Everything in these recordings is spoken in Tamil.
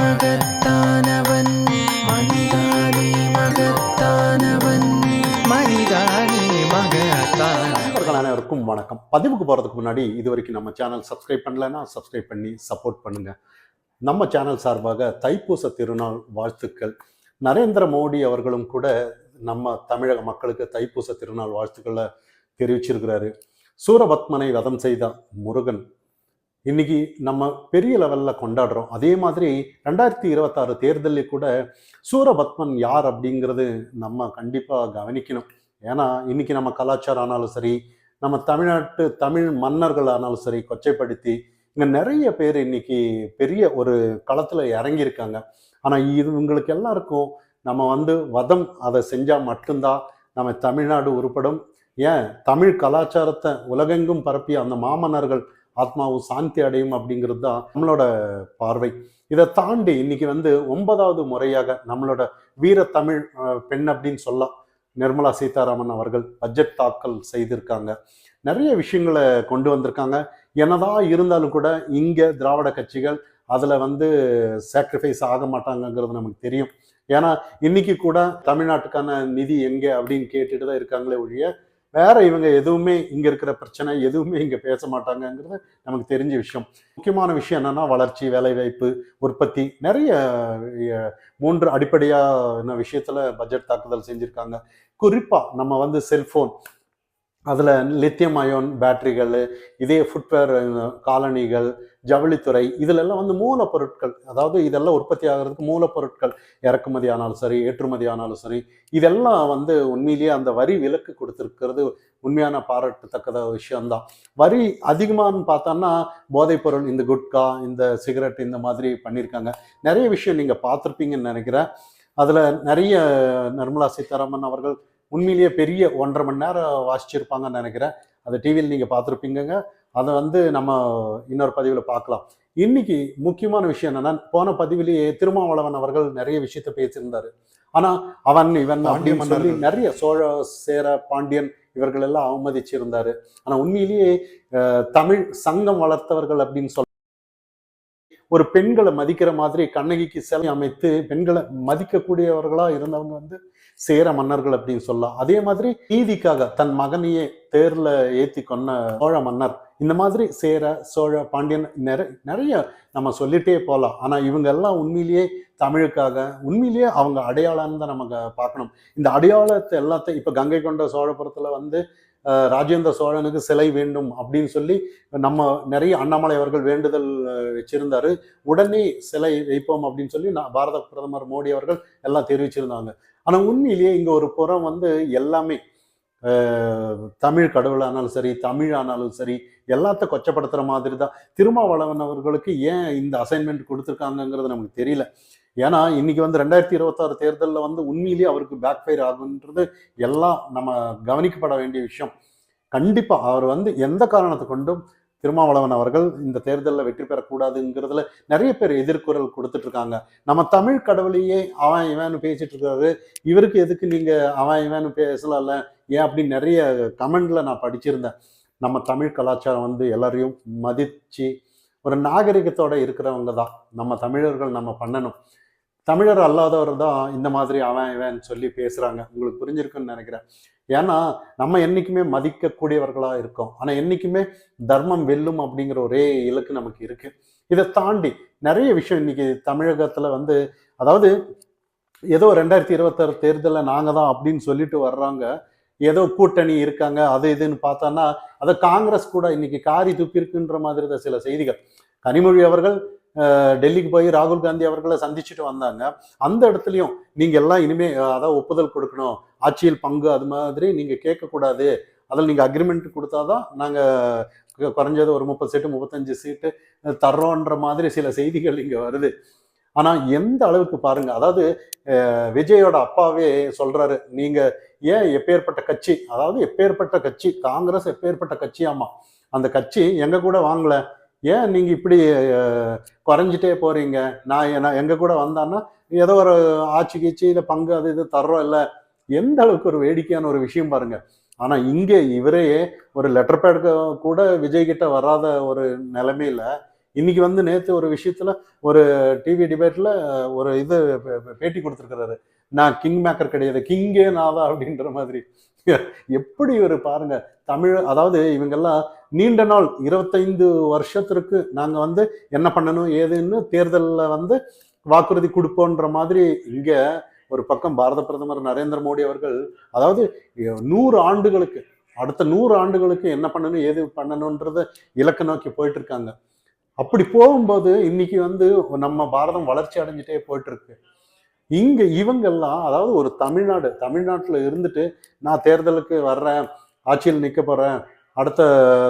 மகத்தானவன் மகத்தானவன். அனைவருக்கும் வணக்கம். பதிவுக்கு போகிறதுக்கு முன்னாடி இது வரைக்கும் நம்ம சேனல் சப்ஸ்கிரைப் பண்ணலைன்னா சப்ஸ்கிரைப் பண்ணி சப்போர்ட் பண்ணுங்க. நம்ம சேனல் சார்பாக தைப்பூச திருநாள் வாழ்த்துக்கள். நரேந்திர மோடி அவர்களும் கூட நம்ம தமிழக மக்களுக்கு தைப்பூச திருநாள் வாழ்த்துக்களை தெரிவிச்சிருக்கிறாரு. சூரபத்மனை வதம் செய்த முருகன் இன்னைக்கு நம்ம பெரிய லெவலில் கொண்டாடுறோம். அதே மாதிரி ரெண்டாயிரத்தி இருபத்தாறு தேர்தலில் கூட சூரபத்மன் யார் அப்படிங்கிறது நம்ம கண்டிப்பாக கவனிக்கணும். ஏன்னா இன்னைக்கு நம்ம கலாச்சாரம் ஆனாலும் சரி நம்ம தமிழ்நாட்டு தமிழ் மன்னர்கள் ஆனாலும் சரி கொச்சைப்படுத்தி இங்கே நிறைய பேர் இன்னைக்கு பெரிய ஒரு களத்தில் இறங்கியிருக்காங்க. ஆனால் இது இவங்களுக்கு எல்லாருக்கும் நம்ம வந்து வதம் அதை செஞ்சால் மட்டும்தான் நம்ம தமிழ்நாடு உருப்படும். ஏன்? தமிழ் கலாச்சாரத்தை உலகெங்கும் பரப்பிய அந்த மாமன்னர்கள் ஆத்மாவும் சாந்தி அடையும் அப்படிங்கிறது தான் நம்மளோட பார்வை. இதை தாண்டி இன்னைக்கு வந்து ஒன்பதாவது முறையாக நம்மளோட வீர தமிழ் பெண் அப்படின்னு சொல்லலாம். நிர்மலா சீதாராமன் அவர்கள் பட்ஜெட் தாக்கல் செய்திருக்காங்க. நிறைய விஷயங்களை கொண்டு வந்திருக்காங்க. என்னதான் இருந்தாலும் கூட இங்கே திராவிட கட்சிகள் அதில் வந்து சாக்ரிஃபைஸ் ஆக மாட்டாங்கங்கிறது நமக்கு தெரியும். ஏன்னா இன்னைக்கு கூட தமிழ்நாட்டுக்கான நிதி எங்கே அப்படின்னு கேட்டுட்டு தான் இருக்காங்களே ஒழிய வேற இவங்க எதுவுமே இங்க இருக்கிற பிரச்சனை எதுவுமே இங்க பேச மாட்டாங்கங்கிறது நமக்கு தெரிஞ்ச விஷயம். முக்கியமான விஷயம் என்னன்னா வளர்ச்சி வேலைவாய்ப்பு உற்பத்தி நிறைய மூன்று அடிப்படையான விஷயத்துல பட்ஜெட் தாக்குதல் செஞ்சிருக்காங்க. குறிப்பா நம்ம வந்து செல்போன் அதில் லித்தியம் அயோன் பேட்டரிகள் இதே ஃபுட்வேர் காலனிகள் ஜவுளித்துறை இதிலெல்லாம் வந்து மூலப்பொருட்கள். அதாவது இதெல்லாம் உற்பத்தி ஆகிறதுக்கு மூலப்பொருட்கள். இறக்குமதி ஆனாலும் சரி ஏற்றுமதி ஆனாலும் சரி இதெல்லாம் வந்து உண்மையிலேயே அந்த வரி விலக்கு கொடுத்துருக்கிறது உண்மையான பாராட்டத்தக்கத விஷயம்தான். வரி அதிகமானு பார்த்தோன்னா போதைப்பொருள் இந்த குட்கா இந்த சிகரெட் இந்த மாதிரி பண்ணியிருக்காங்க. நிறைய விஷயம் நீங்கள் பார்த்துருப்பீங்கன்னு நினைக்கிறேன். அதில் நிறைய நிர்மலா சீதாராமன் அவர்கள் உண்மையிலேயே பெரிய ஒன்றரை மணி நேரம் வாசிச்சிருப்பாங்கன்னு நினைக்கிறேன். அதை டிவியில் நீங்கள் பார்த்துருப்பீங்கங்க. அதை வந்து நம்ம இன்னொரு பதிவில் பார்க்கலாம். இன்னைக்கு முக்கியமான விஷயம் என்னன்னா போன பதிவிலேயே திருமாவளவன் அவர்கள் நிறைய விஷயத்த பேசியிருந்தாரு. ஆனா அவன் இவன் அப்படின்னு சொல்லி. நிறைய சோழ சேர பாண்டியன் இவர்கள் எல்லாம் அவமதிச்சிருந்தாரு. ஆனா உண்மையிலேயே தமிழ் சங்கம் வளர்த்தவர்கள் அப்படின்னு சொல்ல ஒரு பெண்களை மதிக்கிற மாதிரி கண்ணகிக்கு சிலை அமைத்து பெண்களை மதிக்கக்கூடியவர்களா இருந்தவங்க வந்து சேர மன்னர்கள் அப்படின்னு சொல்லலாம். அதே மாதிரி நீதிக்காக தன் மகனையே தேர்ல ஏத்தி கொன்ன சோழ மன்னர் இந்த மாதிரி சேர சோழ பாண்டியன் நிறைய நிறைய நம்ம சொல்லிட்டே போகலாம் ஆனா இவங்க எல்லாம் உண்மையிலேயே தமிழுக்காக உண்மையிலேயே அவங்க அடையாளம் தான் நமக்கு பார்க்கணும். இந்த அடையாளத்தை எல்லாத்தையும் இப்ப கங்கை கொண்ட சோழபுரத்துல வந்து ராஜேந்திர சோழனுக்கு சிலை வேண்டும் அப்படின்னு சொல்லி நம்ம நிறைய அண்ணாமலை அவர்கள் வேண்டுதல் வச்சிருந்தாரு. உடனே சிலை வைப்போம் அப்படின்னு சொல்லி நான் பாரத பிரதமர் மோடி அவர்கள் எல்லாம் தெரிவிச்சிருந்தாங்க. ஆனால் உண்மையிலேயே இங்கே ஒரு புறம் வந்து எல்லாமே தமிழ் கடவுளானாலும் சரி தமிழ் ஆனாலும் சரி எல்லாத்த கொச்சப்படுத்துகிற மாதிரி தான் திருமாவளவன் அவர்களுக்கு ஏன் இந்த அசைன்மெண்ட் கொடுத்துருக்காங்கங்கிறது நமக்கு தெரியல. ஏன்னா இன்னைக்கு வந்து ரெண்டாயிரத்தி இருபத்தாறு தேர்தலில் வந்து உண்மையிலேயே அவருக்கு பேக் ஃபயர் ஆகுன்றது எல்லாம் நம்ம கவனிக்கப்பட வேண்டிய விஷயம். கண்டிப்பாக அவர் வந்து எந்த காரணத்தை கொண்டும் திருமாவளவன் அவர்கள் இந்த தேர்தலில் வெற்றி பெறக்கூடாதுங்கிறதுல நிறைய பேர் எதிர்குரல் கொடுத்துட்டு இருக்காங்க நம்ம தமிழ் கடவுளையே அவன் இவன் பேசிட்டு இருக்காரு. இவருக்கு எதுக்கு நீங்க அவன் இவன் பேசலாம்ல ஏன் அப்படின்னு நிறைய கமெண்ட்ல நான் படிச்சிருந்தேன். நம்ம தமிழ் கலாச்சாரம் வந்து எல்லாரையும் மதிச்சு ஒரு நாகரிகத்தோட இருக்கிறவங்க தான். நம்ம தமிழர்கள் நம்ம பண்ணணும். தமிழர் அல்லாதவர் தான் இந்த மாதிரி அவன் இவன் சொல்லி பேசுறாங்க. உங்களுக்கு புரிஞ்சிருக்குன்னு நினைக்கிறேன். ஏன்னா நம்ம என்றைக்குமே மதிக்கக்கூடியவர்களா இருக்கோம். ஆனா என்னைக்குமே தர்மம் வெல்லும் அப்படிங்கிற ஒரே இலக்கு நமக்கு இருக்கு. இதை தாண்டி நிறைய விஷயம் இன்னைக்கு தமிழகத்துல வந்து அதாவது ஏதோ ரெண்டாயிரத்தி இருபத்தாறு தேர்தலில் நாங்கள் தான் அப்படின்னு சொல்லிட்டு வர்றாங்க. ஏதோ கூட்டணி இருக்காங்க அது இதுன்னு பார்த்தோன்னா அதை காங்கிரஸ் கூட இன்னைக்கு காரி துப்பியிருக்குன்ற மாதிரி தான் சில செய்திகள். கனிமொழி அவர்கள் டெல்லிக்கு போய் ராகுல் காந்தி அவர்களை சந்திச்சுட்டு வந்தாங்க. அந்த இடத்துலையும் நீங்க எல்லாம் இனிமே அதாவது அதான் ஒப்புதல் கொடுக்கணும். ஆட்சியில் பங்கு அது மாதிரி நீங்க கேட்கக்கூடாது. அதில் நீங்க அக்ரிமெண்ட் கொடுத்தாதான் நாங்க நாங்கள் குறைஞ்சது ஒரு முப்பது சீட்டு முப்பத்தஞ்சு சீட்டு தர்றோன்ற மாதிரி சில செய்திகள் இங்க வருது. ஆனா எந்த அளவுக்கு பாருங்க அதாவது விஜயோட அப்பாவே சொல்றாரு நீங்க ஏன் எப்பேற்பட்ட கட்சி? அதாவது எப்பேற்பட்ட கட்சி காங்கிரஸ் எப்பேற்பட்ட கட்சியாமா? அந்த கட்சி எங்க கூட வாங்கலை? ஏன் நீங்கள் இப்படி குறைஞ்சிட்டே போறீங்க? நான் என்ன- எங்கள் கூட வந்தான்னா ஏதோ ஒரு ஆட்சி கீச்சியில பங்கு அது இது தர்றோம் இல்லை. எந்த அளவுக்கு ஒரு வேடிக்கையான ஒரு விஷயம் பாருங்க. ஆனால் இங்கே இவரே ஒரு லெட்டர் பேட் கூட விஜய் கிட்ட வராத ஒரு நிலைமையில இன்னைக்கு வந்து நேற்று ஒரு விஷயத்துல ஒரு டிவி டிபேட்ல ஒரு இது பேட்டி கொடுத்துருக்கிறாரு. நான் கிங் மேக்கர் கிடையாது கிங்கே நாதா அப்படின்ற மாதிரி. எப்படி ஒரு பாருங்க தமிழ் அதாவது இவங்கெல்லாம் நீண்ட நாள் இருபத்தைந்து வருஷத்திற்கு நாங்க வந்து என்ன பண்ணணும் ஏதுன்னு தேர்தலில் வந்து வாக்குறுதி கொடுப்போன்ற மாதிரி இங்க ஒரு பக்கம் பாரத பிரதமர் நரேந்திர மோடி அவர்கள் அதாவது நூறு ஆண்டுகளுக்கு அடுத்த நூறு ஆண்டுகளுக்கு என்ன பண்ணணும் ஏது பண்ணணுன்றத இலக்கு நோக்கி போயிட்டு இருக்காங்க. அப்படி போகும்போது இன்னைக்கு வந்து நம்ம பாரதம் வளர்ச்சி அடைஞ்சிட்டே போயிட்டு இருக்கு இங்க இவங்கெல்லாம் அதாவது ஒரு தமிழ்நாடு தமிழ்நாட்டுல இருந்துட்டு நான் தேர்தலுக்கு வர்றேன் ஆட்சியில் நிக்க போறேன் அடுத்த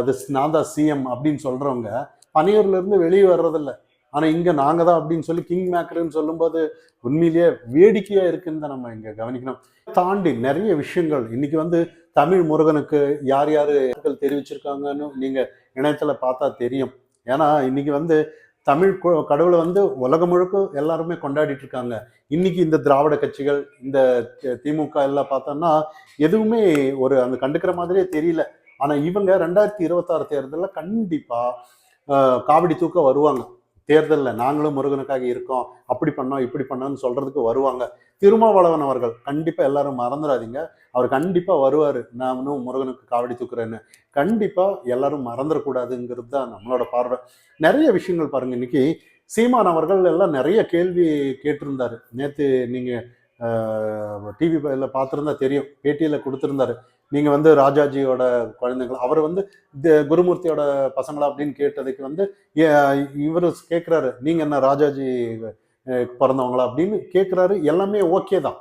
இது நான் தான் சிஎம் அப்படின்னு சொல்றவங்க பனியூர்ல இருந்து வெளியே வர்றதில்ல. ஆனா இங்க நாங்க தான் அப்படின்னு சொல்லி கிங் மேக்கர்னு சொல்லும்போது உண்மையிலேயே வேடிக்கையா இருக்குன்னு நம்ம இங்க கவனிக்கணும். தாண்டி நிறைய விஷயங்கள் இன்னைக்கு வந்து தமிழ் முருகனுக்கு யார் யாரு தெரிவிச்சிருக்காங்கன்னு நீங்க இணையத்துல பார்த்தா தெரியும். ஏன்னா இன்னைக்கு வந்து தமிழ் கடவுளை வந்து உலகம் முழுக்க எல்லாருமே கொண்டாடிட்டு இருக்காங்க. இன்னைக்கு இந்த திராவிட கட்சிகள் இந்த திமுக எல்லாம் பார்த்தோம்னா எதுவுமே ஒரு அந்த கண்டுக்கிற மாதிரியே தெரியல. ஆனா இவங்க ரெண்டாயிரத்தி இருபத்தாறு தேர்தலில் கண்டிப்பா காவடி தூக்க வருவாங்க. தேர்தலில் நாங்களும் முருகனுக்காக இருக்கோம் அப்படி பண்ணோம் இப்படி பண்ணோம்னு சொல்கிறதுக்கு வருவாங்க. திருமாவளவன் அவர்கள் கண்டிப்பாக எல்லாரும் மறந்துடாதீங்க. அவர் கண்டிப்பாக வருவார். நானும் முருகனுக்கு காவடி தூக்குறேன்னு. கண்டிப்பாக எல்லாரும் மறந்துடக்கூடாதுங்கிறது தான் நம்மளோட பார்வை. நிறைய விஷயங்கள் பாருங்கள் இன்னைக்கு. சீமான் அவர்கள் எல்லாம் நிறைய கேள்வி கேட்டிருந்தாரு. நீங்கள் டிவி இதில் பார்த்துருந்தா தெரியும். பேட்டியில் கொடுத்துருந்தாரு. நீங்கள் வந்து ராஜாஜியோட குழந்தைகள். அவர் வந்து த- குருமூர்த்தியோட பசங்களா அப்படின்னு கேட்டதுக்கு வந்து இவர் கேட்குறாரு நீங்கள் என்ன ராஜாஜி பிறந்தவங்களா? அப்படின்னு கேட்குறாரு எல்லாமே ஓகே தான்.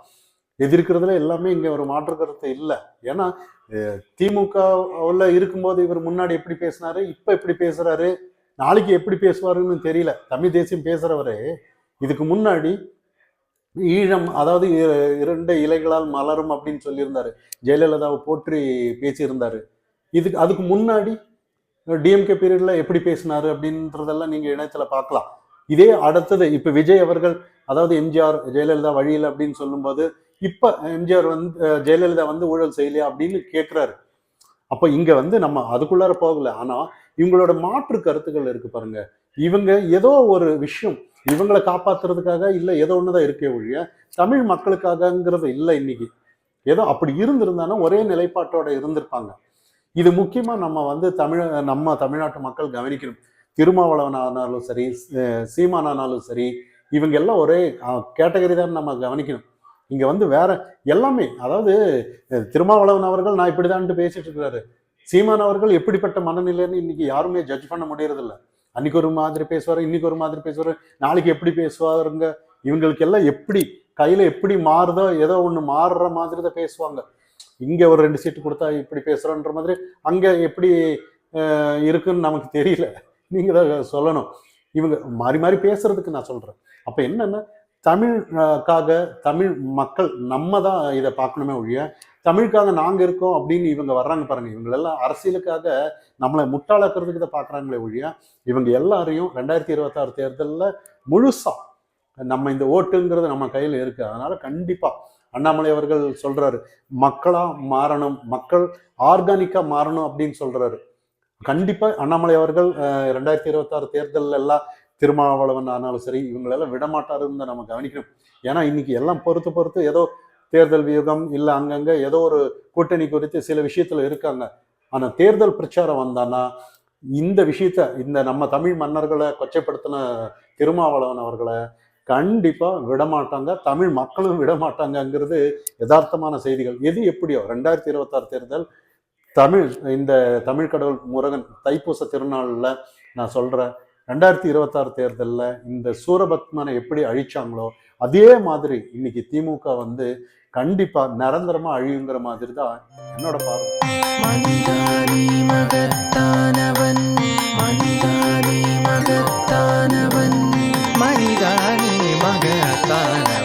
எதிர்க்கிறதுல எல்லாமே இங்கே ஒரு மாற்று கருத்து இல்லை. ஏன்னா திமுகவில் இருக்கும்போது இவர் முன்னாடி எப்படி பேசினாரு இப்போ எப்படி பேசுகிறாரு நாளைக்கு எப்படி பேசுவாருன்னு தெரியல. தமிழ் தேசியம் பேசுகிறவரு இதுக்கு முன்னாடி ஈழம் அதாவது இ- இரண்டு இலைகளால் மலரும் அப்படின்னு சொல்லியிருந்தாரு. ஜெயலலிதாவை போற்றி பேசியிருந்தாரு. இதுக்கு அதுக்கு முன்னாடி டிஎம்கே பீரியட்ல எப்படி பேசினாரு அப்படின்றதெல்லாம் நீங்க இணையத்துல பார்க்கலாம். இதே அடுத்தது இப்ப விஜய் அவர்கள் அதாவது எம்ஜிஆர் ஜெயலலிதா வழியில் அப்படின்னு சொல்லும்போது இப்ப எம்ஜிஆர் வந்து ஜெயலலிதா வந்து ஊழல் செய்யலையா அப்படின்னு கேட்கிறாரு அப்ப இங்க வந்து நம்ம அதுக்குள்ளார போகல. ஆனா இவங்களோட மாற்று கருத்துக்கள் இருக்கு பாருங்க. இவங்க ஏதோ ஒரு விஷயம் இவங்களை காப்பாத்துறதுக்காக இல்லை ஏதோ ஒண்ணுதான் இருக்கே ஒழிய தமிழ் மக்களுக்காகங்கிறது இல்லை இன்னைக்கு. ஏதோ அப்படி இருந்திருந்தானா ஒரே நிலைப்பாட்டோட இருந்திருப்பாங்க. இது முக்கியமா நம்ம வந்து தமிழ் நம்ம தமிழ்நாட்டு மக்கள் கவனிக்கணும். திருமாவளவன் ஆனாலும் சரி சீமானானாலும் சரி இவங்க எல்லாம் ஒரே கேட்டகரி தான் நம்ம கவனிக்கணும். இங்க வந்து வேற எல்லாமே அதாவது திருமாவளவன் அவர்கள் நான் இப்படிதான்ட்டு பேசிட்டு இருக்கிறாரு. சீமான் அவர்கள் எப்படிப்பட்ட மனநிலைன்னு இன்னைக்கு யாருமே ஜட்ஜ் பண்ண முடியறதில்ல. அன்னைக்கு ஒரு மாதிரி பேசுவார் இன்னைக்கு ஒரு மாதிரி பேசுவாரு நாளைக்கு எப்படி பேசுவாருங்க? இவங்களுக்கு எல்லாம் எப்படி கையில எப்படி மாறுதோ ஏதோ ஒன்று மாறுற மாதிரி தான் பேசுவாங்க. இங்க ஒரு ரெண்டு சீட்டு கொடுத்தா இப்படி பேசுறோன்ற மாதிரி அங்க எப்படி இருக்குன்னு நமக்கு தெரியல. நீங்க தான் சொல்லணும். இவங்க மாறி மாறி பேசுறதுக்கு நான் சொல்றேன். அப்ப என்னன்னா தமிழுக்காக தமிழ் மக்கள் நம்ம தான் இதை பார்க்கணுமே ஒழிய தமிழுக்காக நாங்க இருக்கோம் அப்படின்னு இவங்க வர்றாங்க பாருங்க. இவங்க எல்லாம் அரசியலுக்காக நம்மளை முட்டாளாக்குறதுக்கு தான் பார்க்குறாங்களே ஒழிய இவங்க எல்லாரையும் ரெண்டாயிரத்தி இருபத்தாறு தேர்தலில் முழுசா நம்ம இந்த ஓட்டுங்கிறது நம்ம கையில் இருக்கு. அதனால கண்டிப்பா அண்ணாமலை அவர்கள் சொல்றாரு மக்களா மாறணும் மக்கள் ஆர்கானிக்கா மாறணும் அப்படின்னு சொல்றாரு. கண்டிப்பா அண்ணாமலை அவர்கள் ரெண்டாயிரத்தி இருபத்தாறு தேர்தல் எல்லாம் திருமாவளவன் ஆனாலும் சரி இவங்களெல்லாம் விடமாட்டாருன்னு தான் நம்ம கவனிக்கணும். ஏன்னா இன்னைக்கு எல்லாம் பொறுத்து பொறுத்து ஏதோ தேர்தல் வியூகம் இல்லை அங்கங்க ஏதோ ஒரு கூட்டணி குறித்து சில விஷயத்துல இருக்காங்க. ஆனா தேர்தல் பிரச்சாரம் வந்தான்னா இந்த விஷயத்த இந்த நம்ம தமிழ் மன்னர்களை கொச்சைப்படுத்தின திருமாவளவன் அவர்களை கண்டிப்பா விடமாட்டாங்க. தமிழ் மக்களும் விடமாட்டாங்கங்கிறது யதார்த்தமான செய்திகள். எது எப்படியோ ரெண்டாயிரத்தி இருபத்தாறு தேர்தல் தமிழ் இந்த தமிழ் கடவுள் முருகன் தைப்பூச திருநாளில் நான் சொல்றேன். ரெண்டாயிரத்தி இருபத்தாறு தேர்தலில் இந்த சூரபத்மனை எப்படி அழிச்சாங்களோ அதே மாதிரி இன்னைக்கு திமுக வந்து கண்டிப்பா நிரந்தரமா அழியுங்கிற மாதிரி தான் என்னோட பார்வை. மகத்தானவன் மகத்தானவன் மனிதானி மகத்தானவன்